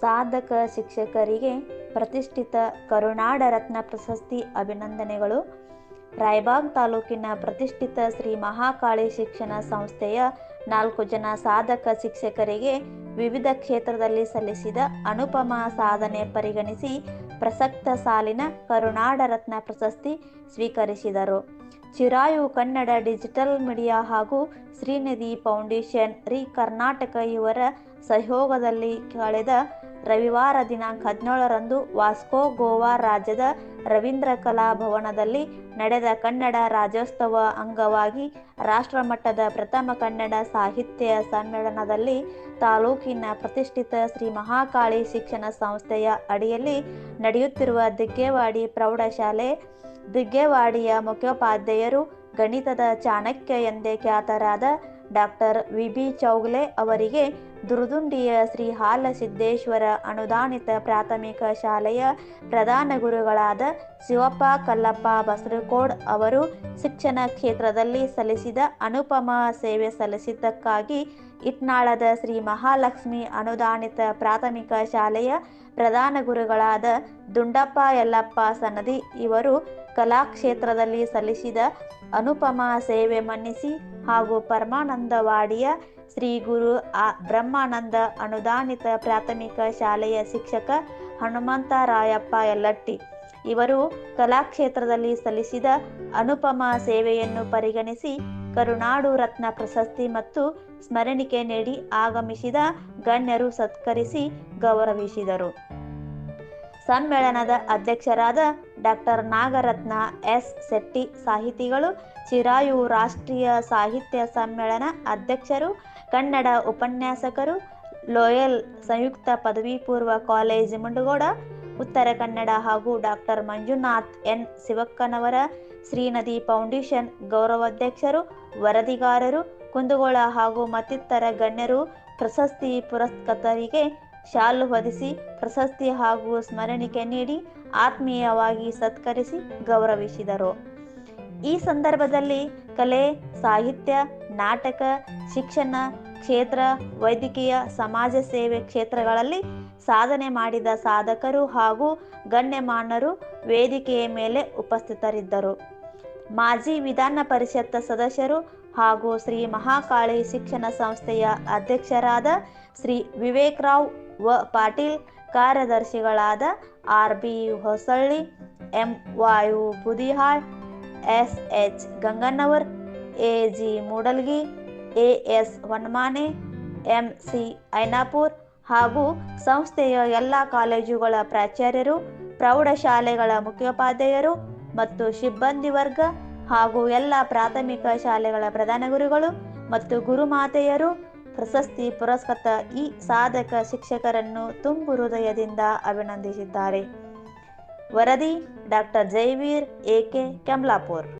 ಸಾಧಕ ಶಿಕ್ಷಕರಿಗೆ ಪ್ರತಿಷ್ಠಿತ ಕರುಣಾಡರತ್ನ ಪ್ರಶಸ್ತಿ ಅಭಿನಂದನೆಗಳು. ರಾಯಬಾಗ್ ತಾಲೂಕಿನ ಪ್ರತಿಷ್ಠಿತ ಶ್ರೀ ಮಹಾಕಾಳಿ ಶಿಕ್ಷಣ ಸಂಸ್ಥೆಯ ನಾಲ್ಕು ಜನ ಸಾಧಕ ಶಿಕ್ಷಕರಿಗೆ ವಿವಿಧ ಕ್ಷೇತ್ರದಲ್ಲಿ ಸಲ್ಲಿಸಿದ ಅನುಪಮ ಸಾಧನೆ ಪರಿಗಣಿಸಿ ಪ್ರಸಕ್ತ ಸಾಲಿನ ಕರುಣಾಡರತ್ನ ಪ್ರಶಸ್ತಿ ಸ್ವೀಕರಿಸಿದರು. ಚಿರಾಯು ಕನ್ನಡ ಡಿಜಿಟಲ್ ಮೀಡಿಯಾ ಹಾಗೂ ಶ್ರೀನಿಧಿ ಫೌಂಡೇಶನ್ ರೀ ಕರ್ನಾಟಕ ಇವರ ಸಹಯೋಗದಲ್ಲಿ ಕಳೆದ ರವಿವಾರ ದಿನಾಂಕ ಹದಿನೇಳರಂದು ವಾಸ್ಕೋ ಗೋವಾ ರಾಜ್ಯದ ರವೀಂದ್ರ ಕಲಾ ಭವನದಲ್ಲಿ ನಡೆದ ಕನ್ನಡ ರಾಜ್ಯೋತ್ಸವ ಅಂಗವಾಗಿ ರಾಷ್ಟ್ರಮಟ್ಟದ ಪ್ರಥಮ ಕನ್ನಡ ಸಾಹಿತ್ಯ ಸಮ್ಮೇಳನದಲ್ಲಿ ತಾಲೂಕಿನ ಪ್ರತಿಷ್ಠಿತ ಶ್ರೀ ಮಹಾಕಾಳಿ ಶಿಕ್ಷಣ ಸಂಸ್ಥೆಯ ಅಡಿಯಲ್ಲಿ ನಡೆಯುತ್ತಿರುವ ದಿಗ್ಗೇವಾಡಿ ಪ್ರೌಢಶಾಲೆ, ದಿಗ್ಗೇವಾಡಿಯ ಮುಖ್ಯೋಪಾಧ್ಯಾಯರು, ಗಣಿತದ ಚಾಣಕ್ಯ ಎಂದೇ ಖ್ಯಾತರಾದ ಡಾಕ್ಟರ್ ವಿ ಬಿ ಚೌಗ್ಲೆ ಅವರಿಗೆ ದುರ್ದುಂಡಿಯ ಶ್ರೀ ಹಾಲಸಿದ್ದೇಶ್ವರ ಅನುದಾನಿತ ಪ್ರಾಥಮಿಕ ಶಾಲೆಯ ಪ್ರಧಾನ ಗುರುಗಳಾದ ಶಿವಪ್ಪ ಕಲ್ಲಪ್ಪ ಬಸರಕೋಡ್ ಅವರು ಶಿಕ್ಷಣ ಕ್ಷೇತ್ರದಲ್ಲಿ ಸಲ್ಲಿಸಿದ ಅನುಪಮ ಸೇವೆ ಸಲ್ಲಿಸಿದ್ದಕ್ಕಾಗಿ ಇಟ್ನಾಳದ ಶ್ರೀ ಮಹಾಲಕ್ಷ್ಮಿ ಅನುದಾನಿತ ಪ್ರಾಥಮಿಕ ಶಾಲೆಯ ಪ್ರಧಾನ ಗುರುಗಳಾದ ದುಂಡಪ್ಪ ಯಲ್ಲಪ್ಪ ಸನದಿ ಇವರು ಕಲಾಕ್ಷೇತ್ರದಲ್ಲಿ ಸಲ್ಲಿಸಿದ ಅನುಪಮ ಸೇವೆ ಮನ್ನಿಸಿ ಹಾಗೂ ಪರಮಾನಂದವಾಡಿಯ ಶ್ರೀ ಗುರು, ಆ, ಬ್ರಹ್ಮಾನಂದ ಅನುದಾನಿತ ಪ್ರಾಥಮಿಕ ಶಾಲೆಯ ಶಿಕ್ಷಕ ಹನುಮಂತರಾಯಪ್ಪ ಯಲ್ಲಟ್ಟಿ. ಇವರು ಕಲಾಕ್ಷೇತ್ರದಲ್ಲಿ ಸಲ್ಲಿಸಿದ ಅನುಪಮ ಸೇವೆಯನ್ನು ಪರಿಗಣಿಸಿ ಕರುನಾಡು ರತ್ನ ಪ್ರಶಸ್ತಿ ಮತ್ತು ಸ್ಮರಣಿಕೆ ನೀಡಿ ಆಗಮಿಸಿದ ಗಣ್ಯರು ಸತ್ಕರಿಸಿ ಗೌರವಿಸಿದರು. ಸಮ್ಮೇಳನದ ಅಧ್ಯಕ್ಷರಾದ ಡಾಕ್ಟರ್ ನಾಗರತ್ನ ಎಸ್ ಶೆಟ್ಟಿ ಸಾಹಿತಿಗಳು, ಚಿರಾಯು ರಾಷ್ಟ್ರೀಯ ಸಾಹಿತ್ಯ ಸಮ್ಮೇಳನ ಅಧ್ಯಕ್ಷರು, ಕನ್ನಡ ಉಪನ್ಯಾಸಕರು, ಲೋಯಲ್ ಸಂಯುಕ್ತ ಪದವಿ ಪೂರ್ವ ಕಾಲೇಜ್ ಮುಂಡಗೋಡ, ಉತ್ತರ ಕನ್ನಡ ಹಾಗೂ doctor Manjunath N Shivakkanavar, Shrinadi foundation ಗೌರವಾಧ್ಯಕ್ಷರು, ವರದಿಗಾರರು, ಕುಂದಗೋಳ ಹಾಗೂ ಮತ್ತಿತರ ಗಣ್ಯರು ಪ್ರಶಸ್ತಿ ಪುರಸ್ಕೃತರಿಗೆ ಶಾಲು ಹೊದಿಸಿ ಪ್ರಶಸ್ತಿ ಹಾಗೂ ಸ್ಮರಣಿಕೆ ನೀಡಿ ಆತ್ಮೀಯವಾಗಿ ಸತ್ಕರಿಸಿ ಗೌರವಿಸಿದರು. ಈ ಸಂದರ್ಭದಲ್ಲಿ ಕಲೆ, ಸಾಹಿತ್ಯ, ನಾಟಕ, ಶಿಕ್ಷಣ ಕ್ಷೇತ್ರ, ವೈದ್ಯಕೀಯ, ಸಮಾಜ ಸೇವೆ ಕ್ಷೇತ್ರಗಳಲ್ಲಿ ಸಾಧನೆ ಮಾಡಿದ ಸಾಧಕರು ಹಾಗೂ ಗಣ್ಯಮಾನ್ಯರು ವೇದಿಕೆಯ ಮೇಲೆ ಉಪಸ್ಥಿತರಿದ್ದರು. ಮಾಜಿ ವಿಧಾನ ಪರಿಷತ್ ಸದಸ್ಯರು ಹಾಗೂ ಶ್ರೀ ಮಹಾಕಾಳಿ ಶಿಕ್ಷಣ ಸಂಸ್ಥೆಯ ಅಧ್ಯಕ್ಷರಾದ ಶ್ರೀ ವಿವೇಕ್ರಾವ್ ವ ಪಾಟೀಲ್, ಕಾರ್ಯದರ್ಶಿಗಳಾದ R B Hosalli, M Y Budihal, S H Gangannavar A G Mudalgi, A S Vanmane M C Ainapur ಹಾಗೂ ಸಂಸ್ಥೆಯ ಎಲ್ಲ ಕಾಲೇಜುಗಳ ಪ್ರಾಚಾರ್ಯರು, ಪ್ರೌಢಶಾಲೆಗಳ ಮುಖ್ಯೋಪಾಧ್ಯಾಯರು ಮತ್ತು ಸಿಬ್ಬಂದಿ ವರ್ಗ ಹಾಗೂ ಎಲ್ಲ ಪ್ರಾಥಮಿಕ ಶಾಲೆಗಳ ಪ್ರಧಾನ ಗುರುಗಳು ಮತ್ತು ಗುರುಮಾತೆಯರು ಪ್ರಶಸ್ತಿ ಪುರಸ್ಕೃತ ಈ ಸಾಧಕ ಶಿಕ್ಷಕರನ್ನು ತುಂಬು ಹೃದಯದಿಂದ ಅಭಿನಂದಿಸಿದ್ದಾರೆ. ವರದಿ ಡಾಕ್ಟರ್ ಜೈವೀರ್ ಕೆ ಕೆಮ್ಲಾಪುರ್.